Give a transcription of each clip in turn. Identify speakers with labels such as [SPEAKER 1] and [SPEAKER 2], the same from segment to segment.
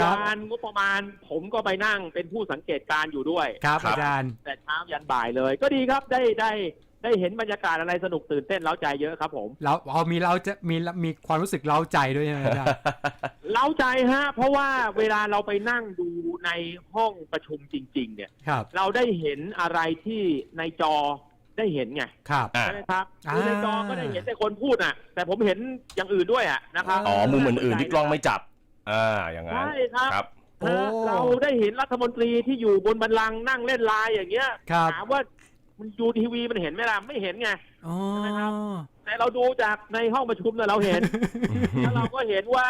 [SPEAKER 1] ครั
[SPEAKER 2] วา
[SPEAKER 1] บ
[SPEAKER 2] นงบประมาณ ผมก็ไปนั่งเป็นผู้สังเกตการณ์อยู่ด้วย
[SPEAKER 1] ครับ
[SPEAKER 3] ครับ
[SPEAKER 1] อาจารย์
[SPEAKER 2] แต่เช้ายันบ่ายเลย ก็ดีครับได้ได้ได้เห็นบรรยากาศอะไรสนุกตื่นเต้นเล้าใจเยอะครับผม
[SPEAKER 1] เราเอามีเราจะมีมีความรู้สึกเล้าใจด้วยใช่ไหมอาจารย์
[SPEAKER 2] เล้าใจฮะ เพราะว่าเวลาเราไปนั่งดูในห้องประชุมจริง ๆ เนี่ย
[SPEAKER 1] ครับ
[SPEAKER 2] เราได้เห็นอะไรที่ในจอได้เห็นไง
[SPEAKER 1] ครับ
[SPEAKER 3] อะ
[SPEAKER 2] ใช่ไหมครับ
[SPEAKER 1] อ่า
[SPEAKER 2] ดูในจอก็ได้เห็นแต่คนพูดอะ แต่ผมเห็นอย่างอื่นด้วยอะนะครับ
[SPEAKER 3] อ๋อมุมอื่นๆที่กล้องไม่จับ อ่าอย่างนั้น
[SPEAKER 2] ใช่ครับ
[SPEAKER 3] ครับ
[SPEAKER 1] โอ้
[SPEAKER 2] นะเราได้เห็นรัฐมนตรีที่อยู่บนบันลังก์นั่งเล่นไลน์อย่างเงี้ย
[SPEAKER 1] ครับ
[SPEAKER 2] ถามว่ามันดูทีวีมันเห็นไหมล่ะไม่เห็นไง
[SPEAKER 1] อ๋อ
[SPEAKER 2] ใช่ไหมครับ แต่เราดูจากในห้องประชุมเนี่ยเราเห็น แล้วเราก็เห็นว่า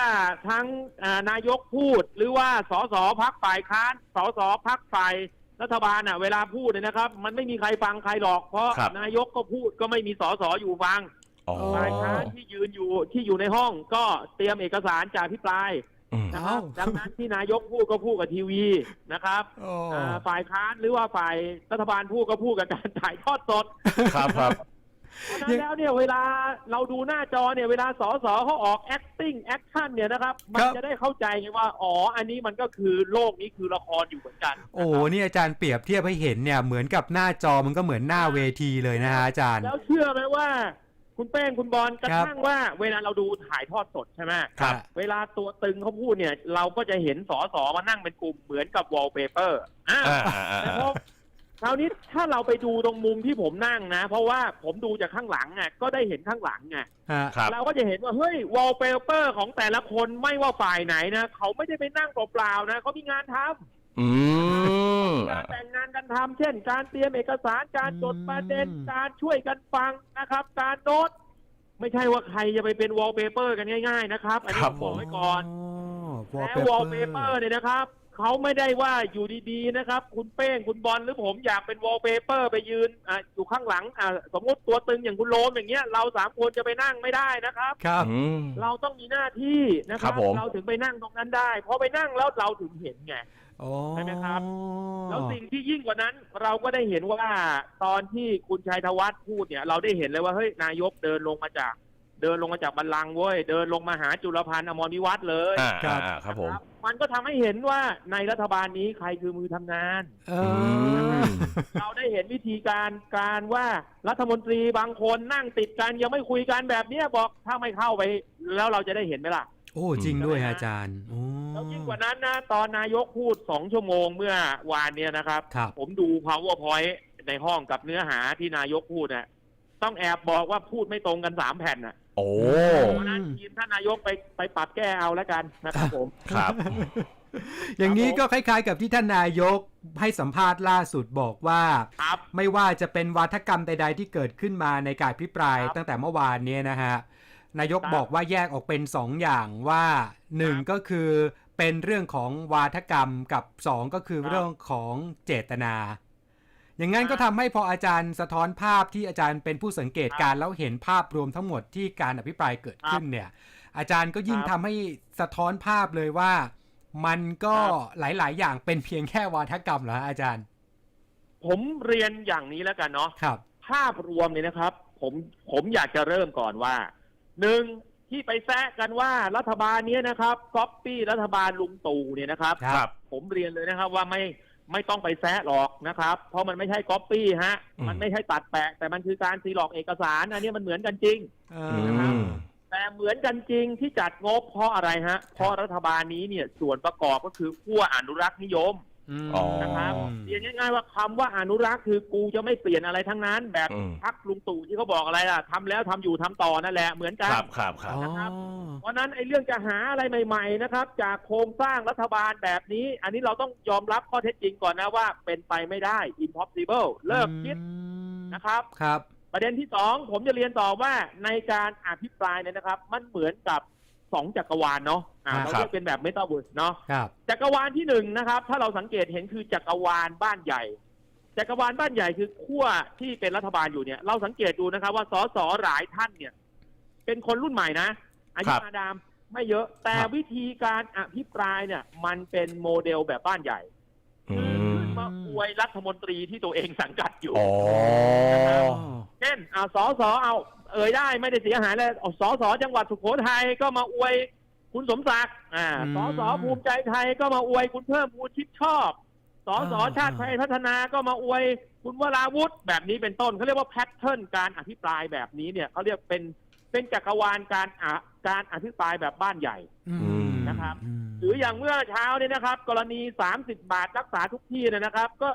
[SPEAKER 2] ทั้งอ่านายกพูด หรือว่าสสพักฝ่ายค้านสสพักฝ่ายรัฐบาลอะ เวลาพูดเนี่ยนะครับ มันไม่มีใครฟังใครหรอก เพราะ
[SPEAKER 3] ครับ
[SPEAKER 2] นายกก็พูดก็ไม่มีสสอยู่ฟัง
[SPEAKER 3] อ๋อ
[SPEAKER 2] ฝ่ายค้านที่ยืนอยู่ที่อยู่ในห้องก็เตรียมเอกสารจากพิปราย
[SPEAKER 3] อืม
[SPEAKER 2] นะครับ
[SPEAKER 1] เอ้า
[SPEAKER 2] ดังนั้นที่นายกพูดก็พูดกับทีวีนะครับ
[SPEAKER 1] โอ้
[SPEAKER 2] อ่าฝ่ายค้านหรือว่าฝ่ายรัฐบาลพูดก็พูดกับการถ่ายทอดสด
[SPEAKER 3] ครับครับ
[SPEAKER 2] เพราะฉะนั้นแล้วเนี่ยเวลาเราดูหน้าจอเนี่ยเวลาสสเขาออก acting action เนี่ยนะครับ มันจะได้เข้าใจไงว่า อ๋อ อันนี้มันก็คือโลกนี้คือละครอยู่เหมือนกัน
[SPEAKER 1] โอ้โหนี่อาจารย์เปรียบเทียบให้เห็นเนี่ยเหมือนกับหน้าจอมันก็เหมือนหน้าเวทีเลยนะฮะอาจารย์
[SPEAKER 2] แล้วเชื่อไหมว่า คุณเป้งคุณบอลกระ
[SPEAKER 1] ครับ
[SPEAKER 2] ทั่งว่าเวลาเราดูถ่ายทอดสดใช่ไหม
[SPEAKER 3] ครับ
[SPEAKER 2] เวลาตัวตึงเขาพูดเนี่ย เราก็จะเห็นสสมานั่งเป็นกลุ่มเหมือนกับ wallpaper อ่า
[SPEAKER 3] อ่าอ่าอ่า
[SPEAKER 2] แต่พอคราวนี้ถ้าเราไปดูตรงมุมที่ผมนั่งนะ เพราะว่าผมดูจากข้างหลังไงก็ได้เห็นข้างหลังไง
[SPEAKER 1] ฮะ
[SPEAKER 3] ครับ
[SPEAKER 2] เราก็จะเห็นว่าเฮ้ยวอลเปเปอร์ของแต่ละคนไม่ว่าฝ่ายไหนนะเขาไม่ได้ไปนั่งเปล่าๆนะเขามีงานทำ
[SPEAKER 3] อืม
[SPEAKER 2] การแต่งงานกันทำเช่น การเตรียมเอกสารการจดประเด็น
[SPEAKER 1] อืม
[SPEAKER 2] การช่วยกันฟังนะครับ การโน้ตไม่ใช่ว่าใครจะไปเป็นวอลเปเปอร์กันง่าย ๆ นะครับ อันนี้
[SPEAKER 3] ครั
[SPEAKER 2] ผ
[SPEAKER 3] บ
[SPEAKER 2] มบอกไว้ก่อน
[SPEAKER 1] วอล
[SPEAKER 2] และ
[SPEAKER 1] เป
[SPEAKER 2] วอล
[SPEAKER 1] เป
[SPEAKER 2] เป
[SPEAKER 1] อ
[SPEAKER 2] เปอ
[SPEAKER 1] ร์
[SPEAKER 2] ร์เนี่ยนะครับ เขาไม่ได้ว่าอยู่ดีๆนะครับ คุณเป้งคุณบอลหรือผมอยากเป็นวอลเปเปอร์ไปยืนอะอยู่ข้างหลังอะสมมติตัวตึงอย่างคุณโลมอย่างเงี้ยเราสามคนจะไปนั่งไม่ได้นะครับ
[SPEAKER 1] ครับ
[SPEAKER 3] อืม
[SPEAKER 2] เราต้องมีหน้าที่นะค
[SPEAKER 3] ครั
[SPEAKER 2] รับบ
[SPEAKER 3] ผม
[SPEAKER 2] เราถึงไปนั่งตรงนั้นได้พอไปนั่งแล้วเราถึงเห็นไง
[SPEAKER 1] โอ้
[SPEAKER 2] ใช่ไหมครับ แล้วสิ่งที่ยิ่งกว่านั้น เราก็ได้เห็นว่าตอนที่คุณชัยธวัฒน์พูดเนี่ย เราได้เห็นเลยว่าเฮ้ยนายกเดินลงมาจาก เดินลงมาจากบัลลังก์เว้ย เดินลงมาหาจุลพันธ์อมรวิวัฒน์เลย
[SPEAKER 3] อ่าอ่าอ่าครับผม
[SPEAKER 2] นะมันก็ทำให้เห็นว่าในรัฐบาลนี้ใครคือมือทำงาน
[SPEAKER 1] เอ
[SPEAKER 3] ม
[SPEAKER 1] อ
[SPEAKER 2] เราได้เห็นวิธีการการว่ารัฐมนตรีบางคนนั่งติดกันยังไม่คุยกันแบบเนี้ยบอกถ้าไม่เข้าไป แล้วเราจะได้เห็นไหมล่ะ
[SPEAKER 1] โอ้จริงด้วยฮะอาจารย์โอ้
[SPEAKER 2] แล้วยิ่งกว่านั้นนะตอนนายกพูดสองชั่วโมงเมื่อวานเนี่ยนะครับ
[SPEAKER 1] ครับ
[SPEAKER 2] ผมดู powerpoint ในห้องกับเนื้อหาที่นายกพูดน่ะต้องแอบบอกว่าพูดไม่ตรงกันสามแผ่นน่ะ
[SPEAKER 3] โอ้
[SPEAKER 2] เพราะฉะนั้นทีมท่านนายกไปไปปรับแก้เอาแล้วกันนะครับผม
[SPEAKER 3] ครับ
[SPEAKER 1] อย่างนี้ก็คล้ายๆ กับที่ท่านนายกให้สัมภาษณ์ล่าสุดบอกว่า
[SPEAKER 2] ครับ
[SPEAKER 1] ไม่ว่าจะเป็นวาทกรรมใดๆที่เกิดขึ้นมาในการพิปราย
[SPEAKER 2] ครับ
[SPEAKER 1] ตั้งแต่เมื่อวานเนี้นะฮะนายก
[SPEAKER 2] ครับ
[SPEAKER 1] บอกว่าแยกออกเป็น 2 อย่างว่า1ก็คือเป็นเรื่องของวาทกรรมกับ 2 ก็คือ
[SPEAKER 2] ครับ
[SPEAKER 1] เรื่องของเจตนา อย่างนั้น
[SPEAKER 2] ครับ
[SPEAKER 1] ก็ทำให้พออาจารย์สะท้อนภาพที่อาจารย์เป็นผู้สังเกตการณ์แล้วเห็นภาพรวมทั้งหมดที่การอภิปรายเกิดขึ้นเนี่ย อาจารย์ก็ยิ่ง
[SPEAKER 2] ครับ
[SPEAKER 1] ทำให้สะท้อนภาพเลยว่า มันก็
[SPEAKER 2] ครับ
[SPEAKER 1] หลาย ๆ อย่างเป็นเพียงแค่วาทกรรมเหรอฮะอาจารย์
[SPEAKER 2] ผมเรียนอย่างนี้แล้วกันเนาะ
[SPEAKER 1] ครับ
[SPEAKER 2] ภาพรวมเนี่ยนะครับ ผมผมอยากจะเริ่มก่อนว่าหนึ่งที่ไปแซะกันว่ารัฐบาลเนี้ยนะครับก๊อปปี้รัฐบาลลุงตู่เนี่ยนะครับ
[SPEAKER 1] ครับ
[SPEAKER 3] ครับ
[SPEAKER 2] ผมเรียนเลยนะครับว่าไม่ ไม่ต้องไปแซะหรอกนะครับ เพราะมันไม่ใช่ก๊อปปี้ฮะ
[SPEAKER 3] อืม
[SPEAKER 2] มันไม่ใช่ตัดแปะ แต่มันคือการซีหลอกเอกสาร อันนี้มันเหมือนกันจริง
[SPEAKER 1] เอ
[SPEAKER 3] อื
[SPEAKER 1] อ
[SPEAKER 3] ม
[SPEAKER 2] แต่เหมือนกันจริงที่จัดงบเพราะอะไรฮะ เพราะรัฐบาลนี้เนี่ยส่วนประกอบก็คือขั้วอนุรักษ์นิยม
[SPEAKER 1] ม
[SPEAKER 3] อ๋อ
[SPEAKER 2] นะครับเรียนง่ายๆว่าคำว่าอนุรักษ์คือกูจะไม่เปลี่ยนอะไรทั้งนั้น แบบ
[SPEAKER 3] อืม
[SPEAKER 2] พักลุงตู่ที่เขาบอกอะไรล่ะทำแล้วทำอยู่ทำต่อนั่นแหละเหมือนกัน
[SPEAKER 3] ครับครับครับ
[SPEAKER 1] อ๋อ
[SPEAKER 2] นะครับ เพราะฉะนั้นไอ้เรื่องจะหาอะไรใหม่ๆนะครับ จากโครงสร้างรัฐบาลแบบนี้ อันนี้เราต้องยอมรับข้อเท็จจริงก่อนนะว่าเป็นไปไม่ได้ impossible เลิกคิด
[SPEAKER 1] อืม
[SPEAKER 2] นะครับ
[SPEAKER 1] ครับ
[SPEAKER 2] ประเด็นที่สองผมจะเรียนต่อว่าในการอภิปรายเนี่ยนะครับ มันเหมือนกับ สองจักรวาลเนาะอ่า
[SPEAKER 1] ครับ
[SPEAKER 2] เราเรียกเป็นแบบเมตาเวิร์สเนาะ
[SPEAKER 1] ครับ
[SPEAKER 2] จักรวาลที่หนึ่งนะครับ ถ้าเราสังเกตเห็นคือจักรวาลบ้านใหญ่จักรวาลบ้านใหญ่คือขั้วที่เป็นรัฐบาลอยู่เนี่ย เราสังเกตดูนะครับ ว่าสสหลายท่านเนี่ย เป็นคนรุ่นใหม่นะอายุ
[SPEAKER 3] ครับ
[SPEAKER 2] อาดามไม่เยอะ แต่
[SPEAKER 1] ครับ
[SPEAKER 2] วิธีการอภิปรายเนี่ย มันเป็นโมเดลแบบบ้านใหญ่
[SPEAKER 3] อื
[SPEAKER 2] คือ
[SPEAKER 3] ม
[SPEAKER 2] ขึ้นมาอวยรัฐมนตรีที่ตัวเองสังกัดอยู่
[SPEAKER 3] อ๋อ
[SPEAKER 2] เช่นอ่าสสเอา เอ่ยได้ไม่ได้เสียหายเลยเอาสสจังหวัดสุโขทัยก็มาอวยคุณสมศักดิ์อ่า
[SPEAKER 1] อืม
[SPEAKER 2] สสภูมิใจไทยก็มาอวยคุณเพิ่มพูนชิดชอบสส
[SPEAKER 1] อ่า
[SPEAKER 2] ชาติไทยพัฒนาก็มาอวยคุณวราวุธแบบนี้เป็นต้นเขาเรียกว่าแพทเทิร์นการอภิปรายแบบนี้เนี่ยเขาเรียกเป็นเป็นจักรวาลการอะการอภิปรายแบบบ้านใหญ่
[SPEAKER 1] อืม
[SPEAKER 2] นะครับ
[SPEAKER 1] ม
[SPEAKER 2] หรืออย่างเมื่อเช้าเนี่ยนะครับ กรณี 30 บาทรักษาทุกที่เนี่ยนะครับ ก็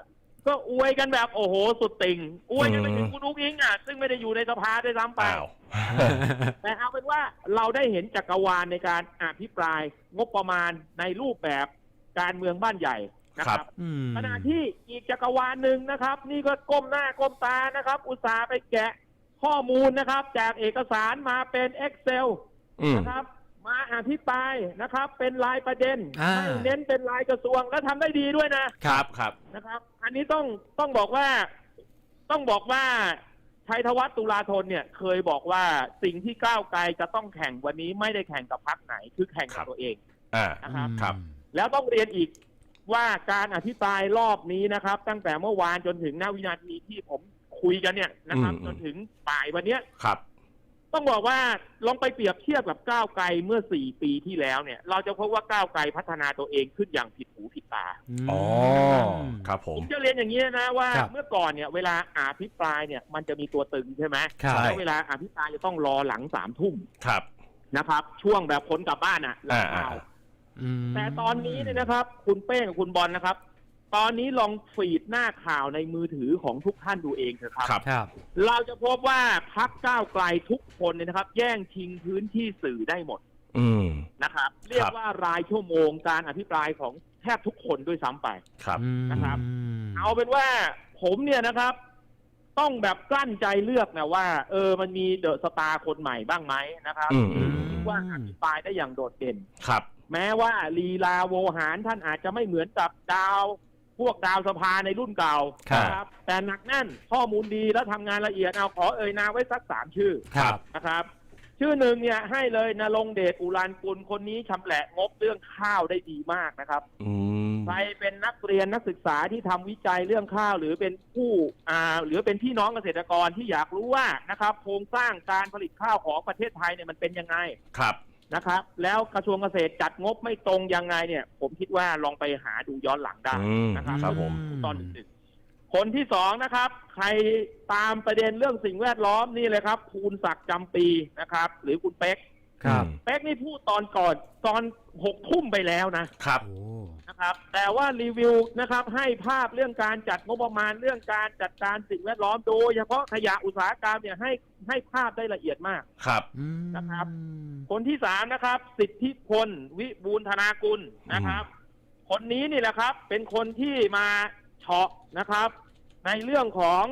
[SPEAKER 2] ก็อวยกันแบบโอ้โหสุดติ่งอวยกันไปถึงคุณอุ้งอิงอะซึ่งไม่ได้อยู่ในสภาด้วยซ้ำไป
[SPEAKER 3] อ้าว
[SPEAKER 2] แต่เอาเป็นว่าเราได้เห็นจักรวาลในการอภิปรายงบประมาณในรูปแบบการเมืองบ้านใหญ่นะค
[SPEAKER 3] ครั
[SPEAKER 2] รับ
[SPEAKER 3] บ
[SPEAKER 1] อืม
[SPEAKER 2] ขณะที่อีกจักรวาลหนึ่งนะครับ นี่ก็ก้มหน้าก้มตานะครับ อุตสาห์ไปแกะข้อมูลนะครับ จากเอกสารมาเป็น Excel
[SPEAKER 3] อืม
[SPEAKER 2] นะครับ มาอภิปรายนะครับ เป็นรายประเด็น
[SPEAKER 1] อ่า
[SPEAKER 2] ไม่เน้นเป็นรายกระทรวงและทำได้ดีด้วยนะ
[SPEAKER 3] ครับครับ
[SPEAKER 2] นะครับ อันนี้ต้องต้องบอกว่าต้องบอกว่าชัยธวัฒน์ตุลาธนเนี่ยเคยบอกว่าสิ่งที่ก้าวไกลจะต้องแข่งวันนี้ไม่ได้แข่งกับพรรคไหนคือแข่งกับตัวเอง
[SPEAKER 3] อ่า
[SPEAKER 2] นะครับ
[SPEAKER 3] ครับ
[SPEAKER 2] แล้วต้องเรียนอีกว่าการอภิปรายรอบนี้นะครับ ตั้งแต่เมื่อวานจนถึงณวินาทีที่ผมคุยกันเนี่ยนะครับ
[SPEAKER 3] อืม
[SPEAKER 2] จนถึงบ่ายวันเนี้ย
[SPEAKER 3] ครับ
[SPEAKER 2] ต้องบอกว่าลองไปเปรียบเทียบกับก้าวไกลเมื่อสี่ปีที่แล้วเนี่ย เราจะพบว่าก้าวไกลพัฒนาตัวเองขึ้นอย่างผิดหูผิดตา
[SPEAKER 1] ม
[SPEAKER 3] อ๋อครับผ
[SPEAKER 2] ผมมจะเรียนอย่างนี้นะว่า
[SPEAKER 1] ครับ
[SPEAKER 2] เมื่อก่อนเนี่ย เวลาอภิปรายเนี่ย มันจะมีตัวตึงใช่ไหม
[SPEAKER 1] ครับ
[SPEAKER 3] ใช่
[SPEAKER 2] แล้วเวลาอภิปรายจะต้องรอหลังสามทุ่ม
[SPEAKER 3] ครับ
[SPEAKER 2] นะครับ ช่วงแบบคนกลับบ้านอะหลัง
[SPEAKER 3] อ่า
[SPEAKER 2] ข่าว
[SPEAKER 3] อ่า
[SPEAKER 1] อืม
[SPEAKER 2] แต่ตอนนี้เนี่ยนะครับ คุณเป้กับคุณบอลนะครับ ตอนนี้ลองฟีดหน้าข่าวในมือถือของทุกท่านดูเองเถอะครับ
[SPEAKER 3] ครับ
[SPEAKER 1] ครับ
[SPEAKER 2] เราจะพบว่าพักก้าวไกลทุกคนเนี่ยนะครับ แย่งชิงพื้นที่สื่อได้หมด
[SPEAKER 3] อืม
[SPEAKER 2] นะครับ เรียกว่ารายชั่วโมงการอภิปรายของแทบทุกคนด้วยซ้ำไป
[SPEAKER 3] ครับ
[SPEAKER 2] นะครับ
[SPEAKER 1] อืม
[SPEAKER 2] เอาเป็นว่าผมเนี่ยนะครับ ต้องแบบกลั้นใจเลือกนะว่า เออมันมีเดอะสตาร์คนใหม่บ้างไหมนะครับ
[SPEAKER 3] อืมอืม
[SPEAKER 2] ที่ว่าอภิปรายได้อย่างโดดเด่น
[SPEAKER 3] ครับ
[SPEAKER 2] แม้ว่าลีลาโวหารท่านอาจจะไม่เหมือนกับดาว พวกดาวสภาในรุ่นเก่า
[SPEAKER 1] ครับ
[SPEAKER 2] นะครับแต่หนักแน่นข้อมูลดีและทำงานละเอียดเอาขอเอ่ยนามไว้สักสามชื่อ
[SPEAKER 1] ครับ
[SPEAKER 2] นะครับ ชื่อหนึ่งเนี่ยให้เลยนรงค์เดชอุรานกุลคนนี้ชำแหละงบเรื่องข้าวได้ดีมากนะครับ
[SPEAKER 3] อืม
[SPEAKER 2] ใครเป็นนักเรียนนักศึกษาที่ทำวิจัยเรื่องข้าว หรือเป็นผู้อ่าหรือเป็นพี่น้องเกษตรกรที่อยากรู้ว่านะครับโครงสร้างการผลิตข้าวของประเทศไทยเนี่ยมันเป็นยังไง
[SPEAKER 3] ครับ
[SPEAKER 2] นะครับ แล้วกระทรวงเกษตรจัดงบไม่ตรงยังไงเนี่ย ผมคิดว่าลองไปหาดูย้อนหลังได้
[SPEAKER 3] อืม
[SPEAKER 2] นะครับ
[SPEAKER 3] ครับผม
[SPEAKER 2] ตอนหนึ่งคนที่สองนะครับ ใครตามประเด็นเรื่องสิ่งแวดล้อมนี่เลยครับภูนศักดิ์จำปีนะครับ หรือคุณเป๊ก
[SPEAKER 1] ครับ
[SPEAKER 2] เป๊กนี่พูดตอนก่อนตอนหกทุ่มไปแล้วนะ
[SPEAKER 3] ครับ
[SPEAKER 1] โอ้
[SPEAKER 2] นะครับ แต่ว่ารีวิวนะครับ ให้ภาพเรื่องการจัดงบประมาณเรื่องการจัดการสิ่งแวดล้อมโดยเฉพาะขยะอุตสาหกรรมเนี่ยให้ ให้ภาพได้ละเอียดมาก
[SPEAKER 3] ครับ
[SPEAKER 1] อืม
[SPEAKER 2] นะครับ คนที่สามนะครับ สิทธิพลวิบูลย์ธนากุลนะครับ คนนี้นี่แหละครับ เป็นคนที่มาเฉาะนะครับ ในเรื่องของ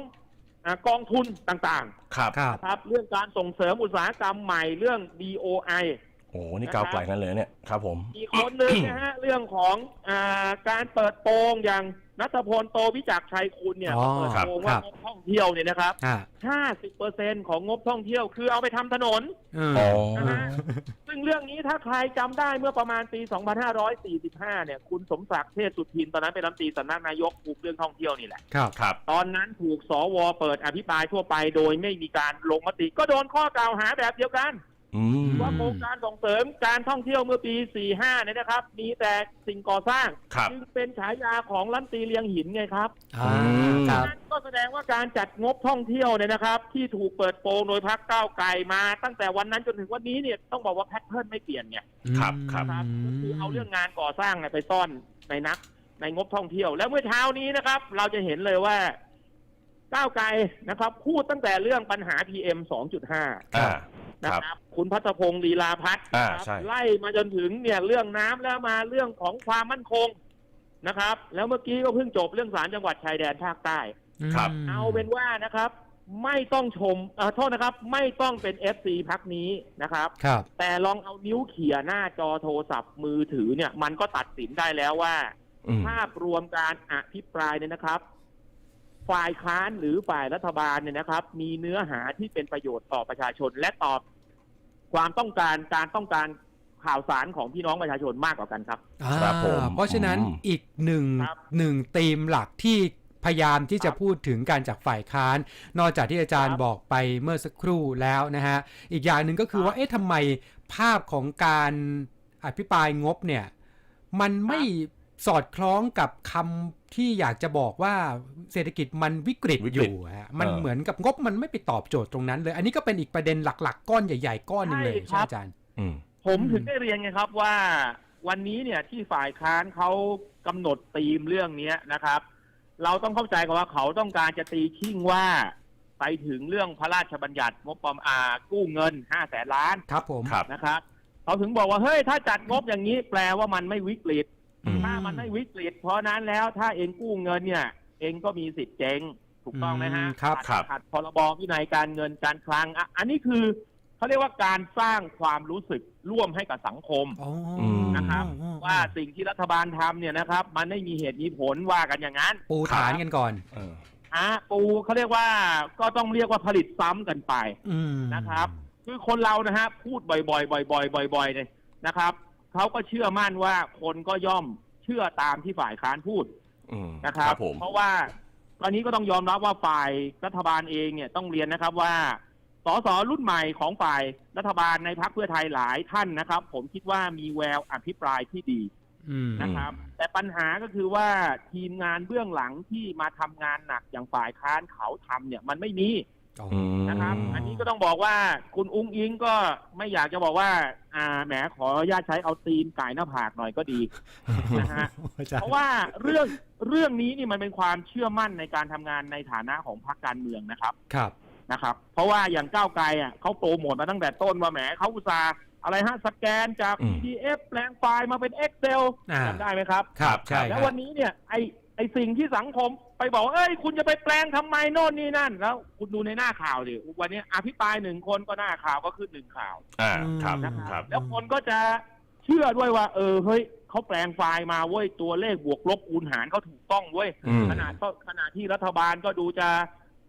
[SPEAKER 2] อากองทุนต่าง
[SPEAKER 3] ครับ
[SPEAKER 1] ครับ
[SPEAKER 2] ๆนะครับ เรื่องการส่งเสริมอุตสาหกรรมใหม่เรื่อง BOI
[SPEAKER 3] โอ้นี่ก้าวไกลนั่นเลยเนี่ยครับผม
[SPEAKER 2] อีกคนหนึ่งนะฮะเรื่องของอาการเปิดโปงอย่าง นัทพลโตวิจักรชัยคุณเนี่ย
[SPEAKER 1] อ๋อ
[SPEAKER 2] เปิดโปง
[SPEAKER 1] ครั
[SPEAKER 2] ว่า
[SPEAKER 1] บ
[SPEAKER 2] งบท่องเที่ยวเนี่ยนะครับ
[SPEAKER 1] อ่า
[SPEAKER 2] 50%ของงบท่องเที่ยวคือเอาไปทำถนน
[SPEAKER 1] เออ
[SPEAKER 3] อ๋อ
[SPEAKER 2] นะฮะซึ่งเรื่องนี้ถ้าใครจำได้เมื่อประมาณปี 2545 เนี่ย คุณสมศักดิ์เทพสุทินตอนนั้นเป็นรัฐมนตรีสำนักนายกคุมเรื่องท่องเที่ยวนี่แหละ
[SPEAKER 1] ครับ
[SPEAKER 3] ครับ
[SPEAKER 2] ตอนนั้นถูกสวเปิดอภิปรายทั่วไปโดยไม่มีการลงมติ ก็โดนข้อกล่าวหาแบบเดียวกัน
[SPEAKER 3] อืม
[SPEAKER 2] ว่าโครงการส่งเสริมการท่องเที่ยวเมื่อปี 45 เนี่ยนะครับ มีแต่สิ่งก่อสร้าง
[SPEAKER 3] ครับ
[SPEAKER 2] จึงเป็นฉายาของลันตีเลียงหินไงครับ
[SPEAKER 1] อ่า
[SPEAKER 3] ม
[SPEAKER 1] ครับ
[SPEAKER 2] นั่นก็แสดงว่าการจัดงบท่องเที่ยวเนี่ยนะครับ ที่ถูกเปิดโปงโดยพรรคก้าวไกลมา ตั้งแต่วันนั้นจนถึงวันนี้เนี่ยต้องบอกว่าแพทเทิร์นไม่เปลี่ยนไง
[SPEAKER 3] ครับครับ
[SPEAKER 2] ครับก็คือเอาเรื่องงานก่อสร้างเนี่ยไปซ่อนในนัก ในงบท่องเที่ยว แล้วเมื่อเช้านี้นะครับ เราจะเห็นเลยว่าก้าวไกลนะครับพูดตั้งแต่เรื่องปัญหา PM 2.5
[SPEAKER 3] อ่า
[SPEAKER 2] นะครับ คุณพัฒพงศ์ลีลาพัฒน์
[SPEAKER 3] อ่า
[SPEAKER 2] ครับ
[SPEAKER 3] ใช่
[SPEAKER 2] ไล่มาจนถึงเนี่ยเรื่องน้ำแล้วมาเรื่องของความมั่นคงนะครับ แล้วเมื่อกี้ก็เพิ่งจบเรื่องสารจังหวัดชายแดนภาคใต้
[SPEAKER 3] ครับ
[SPEAKER 1] ม
[SPEAKER 2] เอาเป็นว่านะครับ ไม่ต้องชมเออโทษนะครับ ไม่ต้องเป็นเอฟซีพักนี้นะครับ
[SPEAKER 1] ครับ
[SPEAKER 2] แต่ลองเอานิ้วเขี่ยหน้าจอโทรศัพท์มือถือเนี่ย มันก็ตัดสินได้แล้วว่า
[SPEAKER 3] อืม
[SPEAKER 2] ภาพรวมการอภิปรายเนี่ยนะครับ ฝ่ายค้านหรือฝ่ายรัฐบาลเนี่ยนะครับ มีเนื้อหาที่เป็นประโยชน์ต่อประชาชนและตอบความต้องการการต้องการข่าวสารของพี่น้องประชาชนมากกว่ากันครับ
[SPEAKER 3] ครับผม
[SPEAKER 1] อ่าเพราะฉะนั้น
[SPEAKER 3] อืม
[SPEAKER 1] อีกหนึ่ง
[SPEAKER 2] ครับ
[SPEAKER 1] หนึ่งธีมหลักที่พยายามที่จะ
[SPEAKER 2] ครับ
[SPEAKER 1] พูดถึงการจากฝ่ายค้าน นอกจากที่อาจารย์
[SPEAKER 2] ครับ
[SPEAKER 1] บอกไปเมื่อสักครู่แล้วนะฮะ อีกอย่างหนึ่งก็คือ
[SPEAKER 2] ครับ
[SPEAKER 1] ว่า เอ๊ะทำไมภาพของการอภิปรายงบเนี่ย มันไม่ สอดคล้องกับคำที่อยากจะบอกว่าเศรษฐกิจมันวิกฤต
[SPEAKER 3] วิ
[SPEAKER 1] อก
[SPEAKER 3] ฤต
[SPEAKER 1] ยู่ฮะมัน
[SPEAKER 3] เออ
[SPEAKER 1] เหมือนกับงบมันไม่ไปตอบโจทย์ตรงนั้นเลย อันนี้ก็เป็นอีกประเด็นหลัก ๆ ก้อนใหญ่ๆ ก้อนหนึ่งเลย
[SPEAKER 2] ใช่
[SPEAKER 1] ใช่
[SPEAKER 2] ครับ
[SPEAKER 1] ไหมอาจารย์
[SPEAKER 3] อืม
[SPEAKER 2] ผม
[SPEAKER 1] อืม
[SPEAKER 2] ถึงได้เรียนไงครับว่า วันนี้เนี่ยที่ฝ่ายค้านเขากำหนดธีมเรื่องเนี้ยนะครับ เราต้องเข้าใจกันว่าเขาต้องการจะตีชิ่งว่าไปถึงเรื่องพระราชบัญญัติงบประมาณกู้เงินห้าแสนล้าน
[SPEAKER 1] ครับผม
[SPEAKER 3] ครับ
[SPEAKER 2] นะครับเขาถึงบอกว่าเฮ้ยถ้าจัดงบอย่างนี้แปลว่ามันไม่วิกฤต
[SPEAKER 3] อืม
[SPEAKER 2] ถ้ามันไม่วิกฤตเพราะนั้นแล้วถ้าเองกู้เงินเนี่ย เองก็มีสิทธิ์เจ๊งถูกต้องไหมฮะ
[SPEAKER 1] อืมครับ
[SPEAKER 2] ขัด
[SPEAKER 3] ครับ
[SPEAKER 2] ขัดพรบวินัยการเงินการคลังอะอันนี้คือเขาเรียกว่าการสร้างความรู้สึกร่วมให้กับสังคม
[SPEAKER 1] อ๋อ
[SPEAKER 3] ม
[SPEAKER 2] นะครับ
[SPEAKER 1] อืม
[SPEAKER 2] ว่าสิ่งที่รัฐบาลทำเนี่ยนะครับ มันไม่มีเหตุมีผลว่ากันอย่างนั้น
[SPEAKER 1] ปูฐานกันก่อน
[SPEAKER 3] เออ
[SPEAKER 2] อะปูเขาเรียกว่าก็ต้องเรียกว่าผลิตซ้ำกันไป
[SPEAKER 1] อืม
[SPEAKER 2] นะครับ คือคนเรานะฮะพูดบ่อยๆบ่อยๆบ่อยๆเนี่ยนะครับ เขาก็เชื่อมั่นว่าคนก็ย่อมเชื่อตามที่ฝ่ายค้านพูด
[SPEAKER 3] อืม
[SPEAKER 2] นะครับ
[SPEAKER 3] ผม
[SPEAKER 2] เพราะว่าตอนนี้ก็ต้องยอมรับว่าฝ่ายรัฐบาลเองเนี่ยต้องเรียนนะครับว่าสสรุ่นใหม่ของฝ่ายรัฐบาลในพรรคเพื่อไทยหลายท่านนะครับ ผมคิดว่ามีแววอภิปรายที่ดี
[SPEAKER 1] อืม
[SPEAKER 2] นะครับ แต่ปัญหาก็คือว่าทีมงานเบื้องหลังที่มาทำงานหนักอย่างฝ่ายค้านเขาทำเนี่ย มันไม่มี
[SPEAKER 1] อ๋อ
[SPEAKER 3] อืม
[SPEAKER 2] นะครับ อันนี้ก็ต้องบอกว่าคุณอุ้งอิงก็ไม่อยากจะบอกว่า อ่าแหมขออนุญาตใช้เอาตีนไก่หน้าผากหน่อยก็ดีนะฮะ
[SPEAKER 1] อาจารย์
[SPEAKER 2] เพราะว่าเรื่องเรื่องนี้นี่มันเป็นความเชื่อมั่นในการทำงานในฐานะของพรรคการเมืองนะครับ
[SPEAKER 1] ครับ
[SPEAKER 2] นะครับ เพราะว่าอย่างก้าวไกลอะเขาโปรโมทมาตั้งแต่ต้นว่าแหมเขาอุตส่าห์อะไรฮะสแกนจาก
[SPEAKER 3] อืม
[SPEAKER 2] PDF แปลงไฟล์มาเป็น Excel
[SPEAKER 1] อ่า
[SPEAKER 2] จำได้ไหมครับ
[SPEAKER 1] ครับ
[SPEAKER 3] ครับ
[SPEAKER 1] ใช่
[SPEAKER 2] แล้
[SPEAKER 1] ควรับ
[SPEAKER 2] วันนี้เนี่ยไอไอ สิ่งที่สังคมไปบอกว่าเอ้ย คุณจะไปแปลงทำไมโน่นนี่นั่น แล้ว คุณดูในหน้าข่าวดิวันนี้อภิปรายหนึ่งคนก็หน้าข่าวก็ขึ้นหนึ่งข่าว
[SPEAKER 3] อ่าครับ
[SPEAKER 1] อืม
[SPEAKER 2] นะครับ
[SPEAKER 3] ครับ
[SPEAKER 2] แล้วคนก็จะเชื่อด้วยว่า เออเฮ้ยเขาแปลงไฟล์มาเว้ยตัวเลขบวกลบคูณหารเขาถูกต้องเว้ย
[SPEAKER 3] อืม
[SPEAKER 2] ขนาดก็ขนาดที่รัฐบาลก็ดูจะ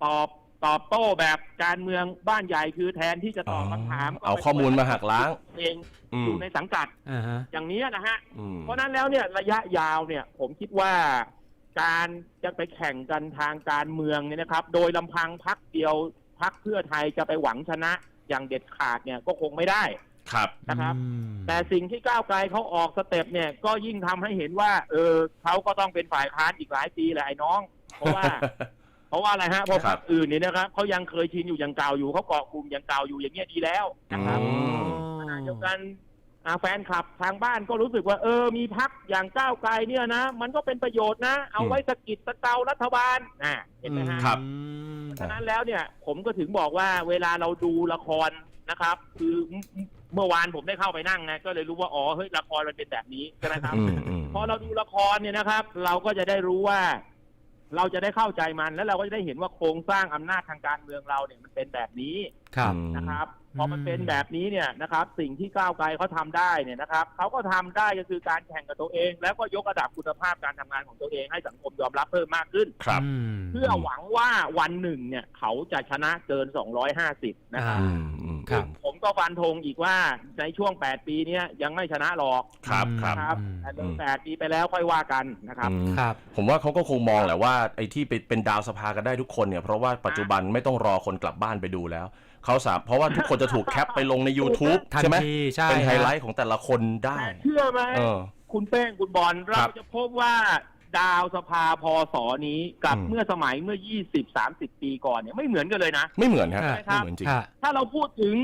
[SPEAKER 2] ตอบตอบโต้แบบการเมืองบ้านใหญ่คือแทนที่จะตอบคำถามก็
[SPEAKER 3] เอา
[SPEAKER 2] ไป
[SPEAKER 3] ข้อมูลมาหักล้าง
[SPEAKER 2] เอง
[SPEAKER 3] อื
[SPEAKER 2] อ
[SPEAKER 3] ม
[SPEAKER 2] ยู่ในสังกัด
[SPEAKER 1] อ่าฮะ
[SPEAKER 2] อย่างนี้นะฮะ
[SPEAKER 3] อืม
[SPEAKER 2] เพราะฉะนั้นแล้วเนี่ยระยะยาวเนี่ย ผมคิดว่า การจะไปแข่งกันทางการเมืองเนี่ยนะครับ โดยลำพังพักเดียวพักเพื่อไทยจะไปหวังชนะอย่างเด็ดขาดเนี่ยก็คงไม่ได้
[SPEAKER 3] ครับ
[SPEAKER 2] นะครับ
[SPEAKER 1] อืม
[SPEAKER 2] แต่สิ่งที่ก้าวไกลเขาออกสเต็ปเนี่ยก็ยิ่งทำให้เห็นว่า เออเขาก็ต้องเป็นฝ่ายค้านอีกหลายปีแหละไอ้น้อง เพราะว่า เพราะว่าอะไรฮะเพราะ
[SPEAKER 3] ครั
[SPEAKER 2] พร
[SPEAKER 3] บ
[SPEAKER 2] รคอื่นเนี่ยนะครับเขายังเคยชินอยู่อย่างเก่าอยู่เขาเกาะกลุ่มอย่างเก่าอยู่อย่างเงี้ยดีแล้วนะครับ
[SPEAKER 3] อืม
[SPEAKER 2] ขณะเดียวกันอ่า แฟนคลับทางบ้านก็รู้สึกว่าเออมีพักอย่างก้าวไกลเนี่ยนะ มันก็เป็นประโยชน์นะ เอาไว้สะกิดสะเการัฐบาลอ่าเห็นไหมฮะ
[SPEAKER 3] ครับ
[SPEAKER 1] อืม
[SPEAKER 2] ฉะนั้นแล้วเนี่ย ผมก็ถึงบอกว่าเวลาเราดูละครนะครับ คือเมื่อเมื่อวานผมได้เข้าไปนั่งไงก็เลยรู้ว่าอ๋อเฮ้ยละครมันเป็นแบบนี้ใช่ไหมครับ
[SPEAKER 3] อืมอืม
[SPEAKER 2] พอเราดูละครเนี่ยนะครับ เราก็จะได้รู้ว่า เราจะได้เข้าใจมันแล้วเราก็จะได้เห็นว่าโครงสร้างอำนาจทางการเมืองเราเนี่ยมันเป็นแบบนี้
[SPEAKER 1] ครับ
[SPEAKER 2] นะครับ
[SPEAKER 1] อืม
[SPEAKER 2] พอมันเป็นแบบนี้เนี่ยนะครับ สิ่งที่ก้าวไกลเขาทำได้เนี่ยนะครับเขาก็ทำได้ก็คือการแข่งกับตัวเอง แล้วก็ยกระดับคุณภาพการทำงานของตัวเองให้สังคมยอมรับเพิ่มมากขึ้น
[SPEAKER 3] ครับ
[SPEAKER 1] ม
[SPEAKER 2] เพื่อหวังว่าวันหนึ่งเนี่ยเขาจะชนะเกิน 250 นะครับ
[SPEAKER 1] อ่า
[SPEAKER 3] อืมอืม
[SPEAKER 1] ครับ
[SPEAKER 2] ผมก็ฟันธงอีกว่าในช่วง 8 ปีเนี้ยยังไม่ชนะหรอก
[SPEAKER 3] ครับครับ
[SPEAKER 2] นะครับ
[SPEAKER 1] อืม
[SPEAKER 2] แต่เดินแปดปีไปแล้วค่อยว่ากันนะครับ
[SPEAKER 3] อืม
[SPEAKER 1] ครับ
[SPEAKER 3] ผมว่าเขาก็คงมองแหละว่าไอ้ที่ไปเป็นดาวสภากันได้ทุกคนเนี่ยเพราะว่าปัจจุบันไม่ต้องรอคนกลับบ้านไปดูแล้วเขาสามเพราะว่าทุกคนจะถูกแคปไปลงใน YouTube
[SPEAKER 1] ทัน
[SPEAKER 3] ใช่ไหม
[SPEAKER 1] ทีใช่
[SPEAKER 3] เป็นไฮไล
[SPEAKER 1] ฮะ
[SPEAKER 3] ท์ของแต่ละคนได้
[SPEAKER 2] แต่เชื่อไหม
[SPEAKER 3] เออ
[SPEAKER 2] คุณเป้งคุณบอล
[SPEAKER 3] ค
[SPEAKER 2] เรา
[SPEAKER 3] รับ
[SPEAKER 2] จะพบว่า ดาวสภาพอสอนี้กับ
[SPEAKER 3] อืม
[SPEAKER 2] เมื่อสมัยเมื่อ 20-30 ปีก่อนเนี่ยไม่เหมือนกันเลยนะ
[SPEAKER 3] ไม่เหมือนครับ
[SPEAKER 1] ใช่
[SPEAKER 3] ไม่เหมือนจริง
[SPEAKER 1] ฮะ
[SPEAKER 2] ถ้าเราพูดถึง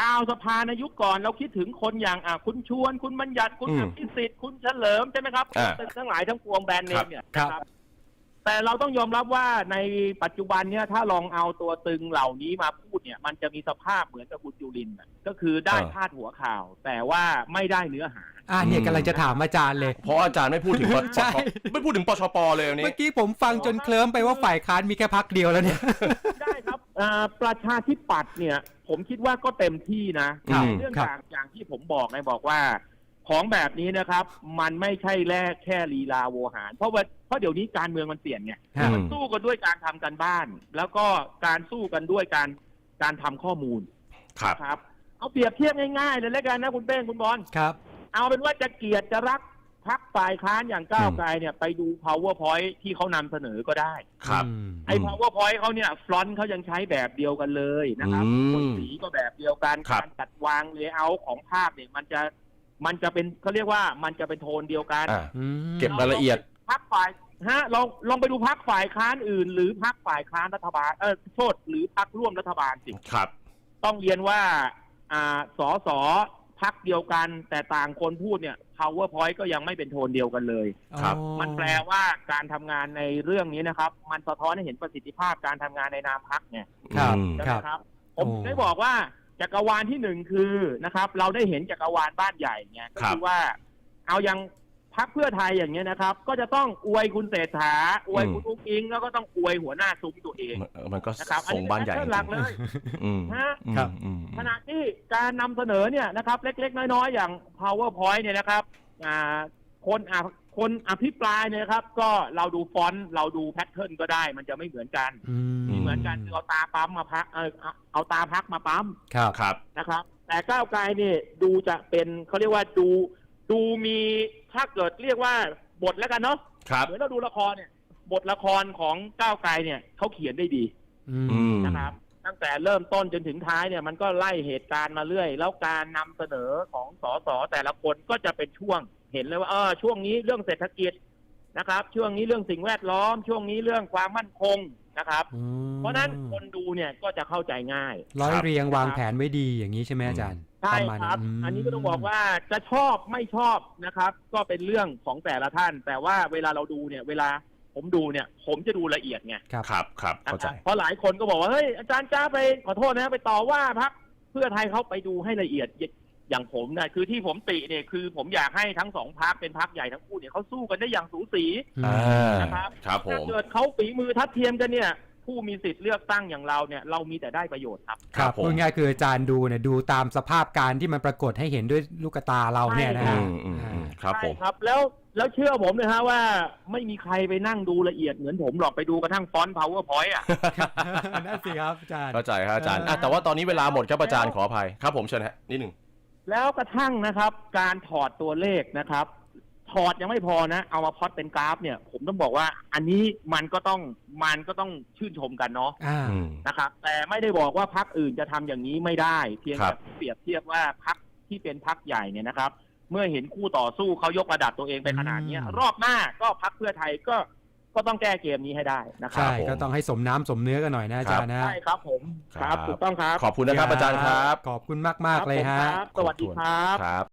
[SPEAKER 2] ดาวสภาในยุคก่อน เราคิดถึงคนอย่างอะคุณชวน คุณบัญญัติคุณ
[SPEAKER 3] อืม
[SPEAKER 2] อภิสิทธิ์คุณเฉลิมใช่ไหมครับ
[SPEAKER 3] อ่า
[SPEAKER 2] ทั้งหลายทั้งปวงแบรนด์เนมเนี่ย
[SPEAKER 1] ครับ
[SPEAKER 2] นะ แต่เราต้องยอมรับว่าในปัจจุบันเนี่ยถ้าลองเอาตัวตึงเหล่านี้มาพูดเนี่ย มันจะมีสภาพเหมือนกับคุณจุลินทร์น่ะก็คือได้
[SPEAKER 3] เออ
[SPEAKER 2] พาดหัวข่าว แต่ว่าไม่ได้เนื้อหา
[SPEAKER 1] อ่าเนี่ยกำลังจะถามอาจารย์เลย
[SPEAKER 3] เพราะอาจารย์ไม่พูดถึงป
[SPEAKER 1] ใช่
[SPEAKER 3] ไม่พูดถึงปชปเลยวันนี้
[SPEAKER 1] เมื่อกี้ผมฟังจนเคลิ้มไปว่าฝ่ายค้านมีแค่พักเดียวแล้วเนี่ย
[SPEAKER 2] ได้ครับอ่าประชาธิปัตย์เนี่ย ผมคิดว่าก็เต็มที่นะครับ เนื่อง
[SPEAKER 1] ครับ
[SPEAKER 2] จากอย่างที่ผมบอกไงบอกว่า ของแบบนี้นะครับ มันไม่ใช่แลกแค่ลีลาโวหาร เพราะว่าเพราะเดี๋ยวนี้การเมืองมันเปลี่ยนไง
[SPEAKER 3] อืม
[SPEAKER 2] มันสู้กันด้วยการทำกันบ้าน แล้วก็การสู้กันด้วยการการทำข้อมูล
[SPEAKER 3] ครับ
[SPEAKER 2] ครับ เอาเปรียบเทียบง่ายๆเลยแล้วกันนะคุณเป้งคุณบอล
[SPEAKER 1] ครับ
[SPEAKER 2] เอาเป็นว่าจะเกลียดจะรักพักฝ่ายค้านอย่างก้าวไกลเนี่ยไปดู powerpoint ที่เขานำเสนอก็ได้
[SPEAKER 3] ครับ
[SPEAKER 1] อืม
[SPEAKER 2] ไอ้
[SPEAKER 3] อืม
[SPEAKER 2] powerpoint เขาเนี่ยฟลอนต์เขายังใช้แบบเดียวกันเลยนะครับ
[SPEAKER 3] อืม
[SPEAKER 2] คนสีก็แบบเดียวกัน
[SPEAKER 3] ครับ
[SPEAKER 2] การจัดวางเลเยอร์ของภาพเนี่ยมันจะ มันจะเป็นเขาเรียกว่ามันจะเป็นโทนเดียวกัน
[SPEAKER 3] อ่า
[SPEAKER 1] อืม
[SPEAKER 3] เก็บรายละเอียด
[SPEAKER 2] พักฝ่ายฮะลองลองไปดูพักฝ่ายค้านอื่น หรือพักฝ่ายค้านรัฐบาลเออโทษหรือพักร่วมรัฐบาลสิ
[SPEAKER 3] ครับ
[SPEAKER 2] ต้องเรียนว่าอ่าสอสอพักเดียวกัน แต่ต่างคนพูดเนี่ย powerpoint ก็ยังไม่เป็นโทนเดียวกันเลย
[SPEAKER 3] ครับ
[SPEAKER 1] อ๋อ
[SPEAKER 2] มันแปลว่าการทำงานในเรื่องนี้นะครับ มันสะท้อนให้เห็นประสิทธิภาพการทำงานในนามพักเนี่ย
[SPEAKER 1] ครับ
[SPEAKER 3] อืม
[SPEAKER 2] ใช่
[SPEAKER 1] ค
[SPEAKER 2] ไหม
[SPEAKER 1] รับ
[SPEAKER 2] ครับ ผม
[SPEAKER 1] โอ้
[SPEAKER 2] ได้บอกว่า จักรวาลที่หนึ่งคือนะครับ เราได้เห็นจักรวาลบ้านใหญ่เนี่ยก็
[SPEAKER 3] ครับ
[SPEAKER 2] คือว่า เอายังพักเพื่อไทยอย่างเงี้ยนะครับ ก็จะต้องอวยคุณเศรษฐาอวยคุณอุ้งอิง แล้วก็ต้องอวยหัวหน้าซุ้มตัวเอง
[SPEAKER 3] มันมันก็
[SPEAKER 2] นะครับอัน
[SPEAKER 3] ส่ง
[SPEAKER 2] นี้
[SPEAKER 3] บ้านใหญ่
[SPEAKER 2] เป็
[SPEAKER 3] จ
[SPEAKER 2] นหลัก
[SPEAKER 3] ริ
[SPEAKER 2] เล
[SPEAKER 3] ง
[SPEAKER 2] ย
[SPEAKER 3] ๆอืม
[SPEAKER 2] ฮะ
[SPEAKER 3] อืม
[SPEAKER 1] ครับ
[SPEAKER 3] อืม
[SPEAKER 2] ขณะที่การนำเสนอเนี่ยนะครับ เล็กๆ น้อยๆ อย่าง powerpoint เนี่ยนะครับอ่า คนอะคนอภิปรายเนี่ยนะครับ ก็เราดูฟอนต์เราดูแพทเทิร์นก็ได้ มันจะไม่เหมือนกัน
[SPEAKER 1] อืม
[SPEAKER 2] เหมือนกันคือเอาตาปั๊มมาพักเออเอาเอาตาพักมาปั๊ม
[SPEAKER 1] ครับ
[SPEAKER 3] ครับ
[SPEAKER 2] นะครับ แต่ก้าวไกลเนี่ยดูจะเป็นเขาเรียกว่าดู ดูมีถ้าเกิดเรียกว่าบทแล้วกันเนาะ
[SPEAKER 3] ครับ
[SPEAKER 2] เหมือนเราดูละครเนี่ยบทละครของก้าวไกลเนี่ยเขาเขียนได้ดี
[SPEAKER 1] อืม
[SPEAKER 3] อืม
[SPEAKER 2] นะครับตั้งแต่เริ่มต้นจนถึงท้ายเนี่ยมันก็ไล่เหตุการณ์มาเรื่อย แล้วการนำเสนอของสสแต่ละคนก็จะเป็นช่วง เห็นเลยว่าเออช่วงนี้เรื่องเศรษฐกิจนะครับ ช่วงนี้เรื่องสิ่งแวดล้อม ช่วงนี้เรื่องความมั่นคงนะครับ
[SPEAKER 1] อืม
[SPEAKER 2] เพราะฉะนั้นคนดูเนี่ยก็จะเข้าใจง่าย
[SPEAKER 1] ร้อย
[SPEAKER 3] ครับ
[SPEAKER 1] เรียงวางแผนไว้ดีอย่างนี้ใช่ไหมอาจารย์
[SPEAKER 2] ใช่
[SPEAKER 1] ประมาณ
[SPEAKER 2] ครับ
[SPEAKER 1] ม
[SPEAKER 2] อันนี้ก็ต้องบอกว่าจะชอบไม่ชอบนะครับ ก็เป็นเรื่องของแต่ละท่าน แต่ว่าเวลาเราดูเนี่ย เวลาผมดูเนี่ย ผมจะดูละเอียดไง
[SPEAKER 1] ครับ
[SPEAKER 3] ครับครับเข้าใจ
[SPEAKER 2] เพราะหลายคนก็บอกว่าเฮ้ยอาจารย์จ้าไปขอโทษนะไปต่อว่าพักเพื่อไทยเขาไปดูให้ละเอียด อย่างผมนะคือที่ผมติเนี่ยคือผมอยากให้ทั้งสองพักเป็นพักใหญ่ทั้งคู่เนี่ยเขาสู้กันได้อย่างสูสี
[SPEAKER 1] อืม
[SPEAKER 3] อ่า
[SPEAKER 2] นะครับ
[SPEAKER 3] ครับผ
[SPEAKER 2] ถ้าม เกิดเขาฝีมือทัดเทียมกันเนี่ย ผู้มีสิทธิ์เลือกตั้งอย่างเราเนี่ย เรามีแต่ได้ประโยชน์ครับ
[SPEAKER 1] ครับ
[SPEAKER 3] ผม
[SPEAKER 1] พูดง่ายๆคืออาจารย์ดูเนี่ยดูตามสภาพการที่มันปรากฏให้เห็นด้วยลูกตาเราเนี่ยนะ
[SPEAKER 3] อื
[SPEAKER 1] ฮะ
[SPEAKER 3] มอืมอืมครับผม
[SPEAKER 2] ใช่ครับ แล้วแล้วเชื่อผมเลยฮะว่าไม่มีใครไปนั่งดูละเอียดเหมือนผมหรอกไปดูกระทั่งฟอนต์ powerpoint อะ
[SPEAKER 1] นั่นสิครับอาจารย์
[SPEAKER 3] เข้าใจครับอาจารย์อะ
[SPEAKER 1] เออ
[SPEAKER 3] แต่ว่าตอนนี้เวลาหมดครับอาจารย์ขออภัยครับผมเชิญฮะนิดหนึ่ง
[SPEAKER 2] แล้วกระทั่งนะครับ การถอดตัวเลขนะครับ ถอดยังไม่พอนะ เอามาพล็อตเป็นกราฟเนี่ย ผมต้องบอกว่า อันนี้มันก็ต้องมันก็ต้องชื่นชมกันเนาะ
[SPEAKER 1] อ่า
[SPEAKER 3] อืม
[SPEAKER 2] นะครับ แต่ไม่ได้บอกว่าพักอื่นจะทำอย่างนี้ไม่ได้ เพียง
[SPEAKER 3] ครั
[SPEAKER 2] แต่
[SPEAKER 3] บ
[SPEAKER 2] เปรียบเทียบว่าพักที่เป็นพักใหญ่เนี่ยนะครับ เมื่อเห็นคู่ต่อสู้เขายกระดับตัวเองไปขนาดเนี้ย
[SPEAKER 1] อืม
[SPEAKER 2] รอบหน้าก็พักเพื่อไทยก็ ก็ต้องแก้เกมนี้ให้ได้นะครั
[SPEAKER 1] ใช่
[SPEAKER 2] บ
[SPEAKER 1] ก็ต้องให้สมน้ำสมเนื้อกันหน่อยนะอาจารย์นะ
[SPEAKER 2] ใช่ครับผม
[SPEAKER 3] ครับ
[SPEAKER 2] ถูกต้องครับ
[SPEAKER 3] ขอบคุณนะครับอาจารย์ครับ
[SPEAKER 1] ขอบคุณมากๆเลยฮะ
[SPEAKER 2] ครับผมครับ สวัสดีครับ
[SPEAKER 3] ครับ